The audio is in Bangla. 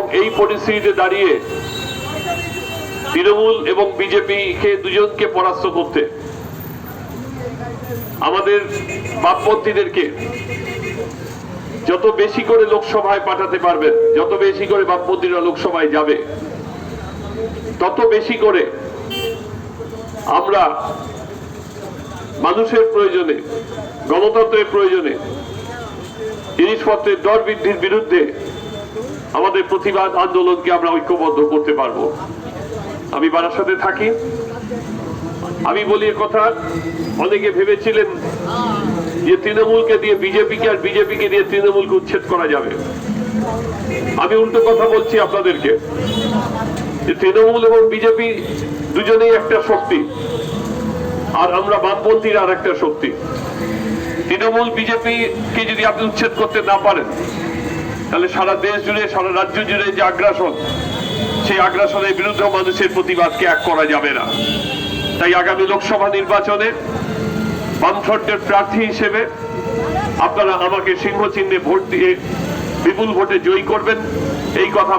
এবং এই পরিস্থিতিতে দাঁড়িয়ে তৃণমূল এবং বিজেপিকে দুজনকে পরাস্ত করতে আমাদের বামপন্থীদেরকে যত বেশি করে লোকসভায় পাঠাতে পারবেন, যত বেশি করে বামপন্থীরা লোকসভায় যাবে, তত বেশি করে আমরা মানুষের প্রয়োজনে, গণতন্ত্রের প্রয়োজনে জিনিসপত্রের দর বৃদ্ধির বিরুদ্ধে আমাদের প্রতিবাদ আন্দোলনকে আমরা ঐক্যবদ্ধ করতে পারব। আমি বারাসাতে থাকি। আমি বলি কথা, অনেকে ভেবেছিলেন যে তৃণমূলকে দিয়ে বিজেপিকে আর বিজেপিকে দিয়ে তৃণমূলকে উচ্ছেদ করা যাবে। আমি উল্টো কথা বলছি আপনাদেরকে, যে তৃণমূল এবং বিজেপি দুজনেই একটা শক্তি, আর আমরা বামপন্থীর আর একটা শক্তি। তৃণমূল বিজেপি কে যদি আপনি উচ্ছেদ করতে না পারেন তাহলে সারা দেশ জুড়ে, সারা রাজ্য জুড়ে যে আগ্রাসন, সেই আগ্রাসনের বিরুদ্ধে মানুষের প্রতিবাদকে এক করা যাবে না? তাই আগামী লোকসভা নির্বাচনে বামফ্রন্টের প্রার্থী হিসেবে আপনারা আমাকে সিংহ চিহ্নে ভোট দিয়ে বিপুল ভোটে জয়ী করবেন। এই কথা